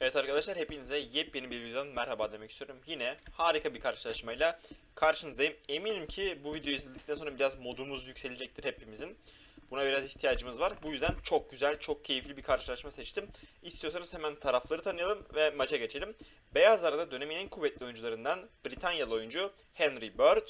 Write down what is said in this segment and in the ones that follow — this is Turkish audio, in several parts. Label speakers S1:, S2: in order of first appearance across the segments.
S1: Evet arkadaşlar hepinize yepyeni bir videodan merhaba demek istiyorum. Yine harika bir karşılaşmayla karşınızdayım. Eminim ki bu videoyu izledikten sonra biraz modumuz yükselecektir hepimizin. Buna biraz ihtiyacımız var. Bu yüzden çok güzel, çok keyifli bir karşılaşma seçtim. İstiyorsanız hemen tarafları tanıyalım ve maça geçelim. Beyazlarda dönemin en kuvvetli oyuncularından Britanyalı oyuncu Henry Bird.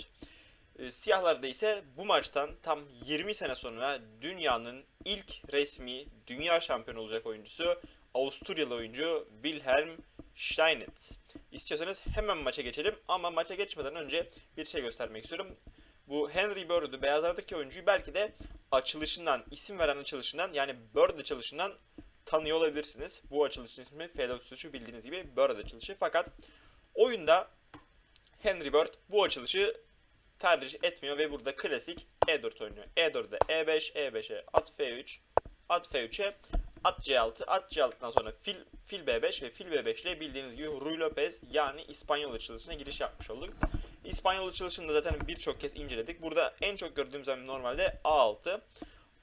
S1: E, Siyahlarda ise bu maçtan tam 20 sene sonra dünyanın ilk resmi dünya şampiyonu olacak oyuncusu Avusturyalı oyuncu Wilhelm Steinitz. İstiyorsanız hemen maça geçelim ama maça geçmeden önce bir şey göstermek istiyorum. Bu Henry Bird'ü beyazlardaki oyuncuyu belki de açılışından, isim veren açılışından yani Bird açılışından tanıyor olabilirsiniz. Bu açılışın ismi F4 bildiğiniz gibi Bird açılışı. Fakat oyunda Henry Bird bu açılışı tercih etmiyor ve burada klasik E4 oynuyor. E4'de E5, E5'e at F3, at F3'e at C6, at C6'dan sonra fil, fil B5 ve fil B5 ile bildiğiniz gibi Ruy Lopez yani İspanyol açılışına giriş yapmış olduk. İspanyol açılışını da zaten birçok kez inceledik. Burada en çok gördüğümüz hamle normalde A6.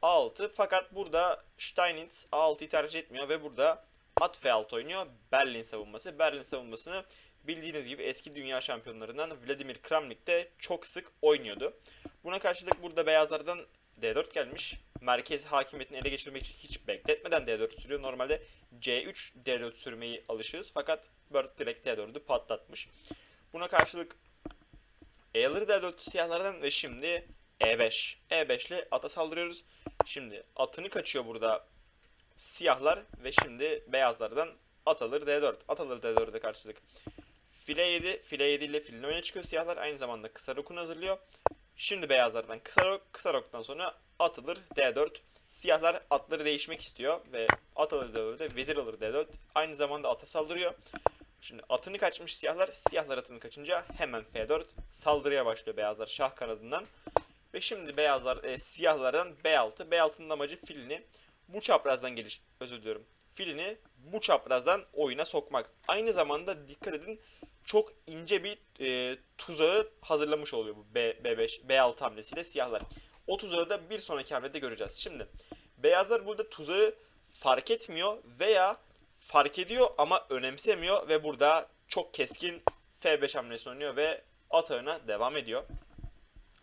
S1: A6 fakat burada Steinitz A6'yı tercih etmiyor ve burada at F6 oynuyor. Berlin savunması. Berlin savunmasını bildiğiniz gibi eski dünya şampiyonlarından Vladimir Kramnik de çok sık oynuyordu. Buna karşılık burada beyazlardan D4 gelmiş. Merkez hakimiyetini ele geçirmek için hiç bekletmeden D4 sürüyor. Normalde C3 D4 sürmeyi alışığız fakat Bird direkt D4'ü patlatmış. Buna karşılık E alır D4 siyahlardan ve şimdi E5. E5 ile ata saldırıyoruz. Şimdi atını kaçıyor burada siyahlar ve şimdi beyazlardan at alır D4. At alır D4'e karşılık. File 7, file 7 ile filin öne çıkıyor siyahlar. Aynı zamanda kısa rokunu hazırlıyor. Şimdi beyazlardan kısa rok, kısa roktan sonra at alır D4. Siyahlar atları değişmek istiyor ve at alır D4'de vezir alır D4. Aynı zamanda ata saldırıyor. Şimdi atını kaçmış siyahlar. Siyahlar atını kaçınca hemen F4 saldırıya başlıyor beyazlar şah kanadından. Ve şimdi beyazlar e, siyahlardan B6. B6'nın amacı filini bu çaprazdan geliş özür diliyorum. Filini bu çaprazdan oyuna sokmak. Aynı zamanda dikkat edin çok ince bir e, tuzağı hazırlamış oluyor bu B, B5, B6 hamlesiyle siyahlar. O tuzağı da bir sonraki hamlede göreceğiz. Şimdi beyazlar burada tuzağı fark etmiyor veya fark ediyor ama önemsemiyor ve burada çok keskin F5 hamlesi oynuyor ve atağına devam ediyor.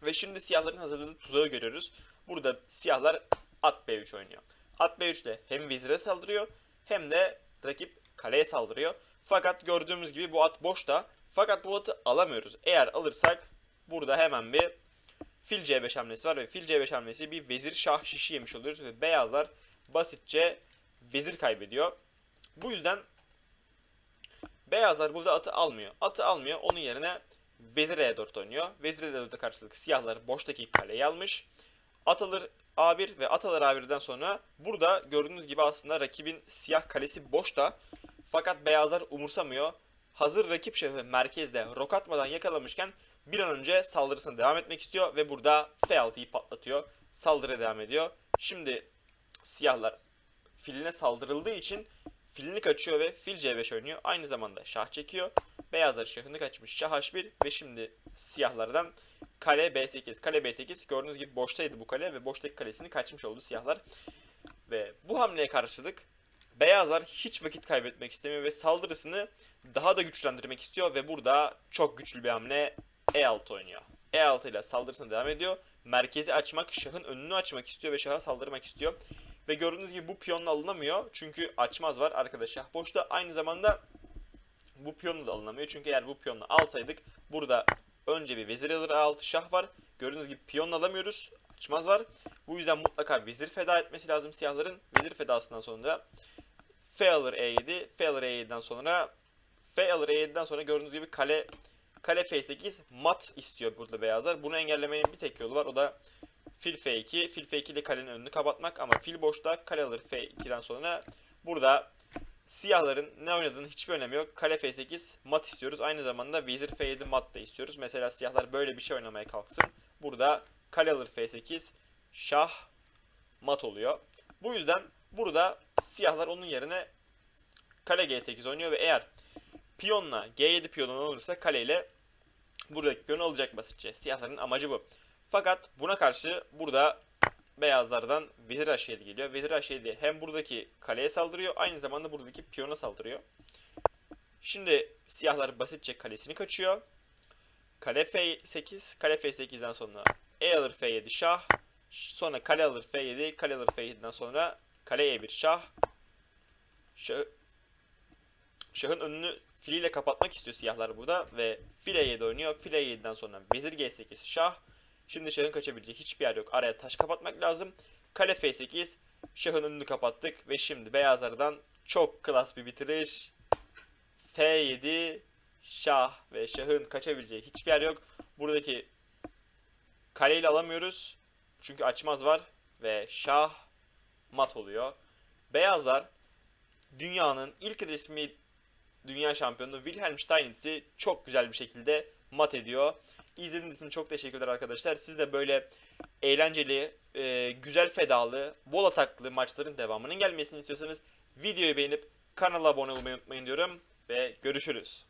S1: Ve şimdi siyahların hazırladığı tuzağı görüyoruz. Burada siyahlar at B3 oynuyor. At B3 ile hem vezire saldırıyor hem de rakip kaleye saldırıyor. Fakat gördüğümüz gibi bu at boşta. Fakat bu atı alamıyoruz. Eğer alırsak burada hemen bir fil C5 hamlesi var ve fil C5 hamlesi bir vezir şah şişi yemiş oluyoruz ve beyazlar basitçe vezir kaybediyor. Bu yüzden beyazlar burada atı almıyor. Atı almıyor. Onun yerine vezir E4 oynuyor. Vezir E4'e karşılık siyahlar boştaki kaleyi almış. At alır A1 ve at alır A1'den sonra burada gördüğünüz gibi aslında rakibin siyah kalesi boşta. Fakat beyazlar umursamıyor. Hazır rakip şahı merkezde rok atmadan yakalamışken bir an önce saldırısına devam etmek istiyor ve burada F6'yı patlatıyor. Saldırıya devam ediyor. Şimdi siyahlar filine saldırıldığı için filini kaçıyor ve fil C5 oynuyor. Aynı zamanda şah çekiyor. Beyazlar şahını kaçmış. Şah H1 ve şimdi siyahlardan kale B8. Kale B8 gördüğünüz gibi boştaydı bu kale ve boştaki kalesini kaçmış oldu siyahlar. Ve bu hamleye karşılık beyazlar hiç vakit kaybetmek istemiyor ve saldırısını daha da güçlendirmek istiyor ve burada çok güçlü bir hamle E6 oynuyor. E6 ile saldırısına devam ediyor. Merkezi açmak, şahın önünü açmak istiyor ve şaha saldırmak istiyor. Ve gördüğünüz gibi bu piyonla alınamıyor. Çünkü açmaz var arkada şah boşta. Aynı zamanda bu piyonla da alınamıyor. Çünkü eğer bu piyonla alsaydık burada önce bir vezir alır A6 şah var. Gördüğünüz gibi piyonla alamıyoruz. Açmaz var. Bu yüzden mutlaka vezir feda etmesi lazım siyahların. Vezir fedasından sonra F alır E7. F alır E7'den sonra F alır E7'den sonra gördüğünüz gibi kale kale F8 mat istiyor burada beyazlar. Bunu engellemenin bir tek yolu var. O da fil F2. Fil F2 ile kalenin önünü kapatmak ama fil boşta kale alır F2'den sonra burada siyahların ne oynadığının hiçbir önemi yok. Kale F8 mat istiyoruz. Aynı zamanda vezir F7 mat da istiyoruz. Mesela siyahlar böyle bir şey oynamaya kalksın. Burada kale alır F8 şah mat oluyor. Bu yüzden burada siyahlar onun yerine kale G8 oynuyor ve eğer piyonla G7 piyonunu alırsa kaleyle buradaki piyonu alacak basitçe. Siyahların amacı bu. Fakat buna karşı burada beyazlardan Vezir H7 geliyor. Vezir H7 hem buradaki kaleye saldırıyor aynı zamanda buradaki piyona saldırıyor. Şimdi siyahlar basitçe kalesini kaçıyor. Kale F8, kale F8'den sonra E alır F7 şah. Sonra kale alır F7, kale alır F7'den sonra kale E1 şah. Şah Şahın önünü filiyle kapatmak istiyor siyahlar burada ve file 7 oynuyor. File 7'den sonra vezir G8 şah. Şimdi şahın kaçabileceği hiçbir yer yok. Araya taş kapatmak lazım. Kale F8 şahın önünü kapattık ve şimdi beyazlardan çok klas bir bitiriş. F7 şah ve şahın kaçabileceği hiçbir yer yok. Buradaki kaleyle alamıyoruz. Çünkü açmaz var ve şah mat oluyor. Beyazlar dünyanın ilk resmi dünya şampiyonu Wilhelm Steinitz'i çok güzel bir şekilde mat ediyor. İzlediğiniz için çok teşekkürler arkadaşlar. Siz de böyle eğlenceli, e, güzel fedalı, bol ataklı maçların devamının gelmesini istiyorsanız videoyu beğenip kanala abone olmayı unutmayın diyorum ve görüşürüz.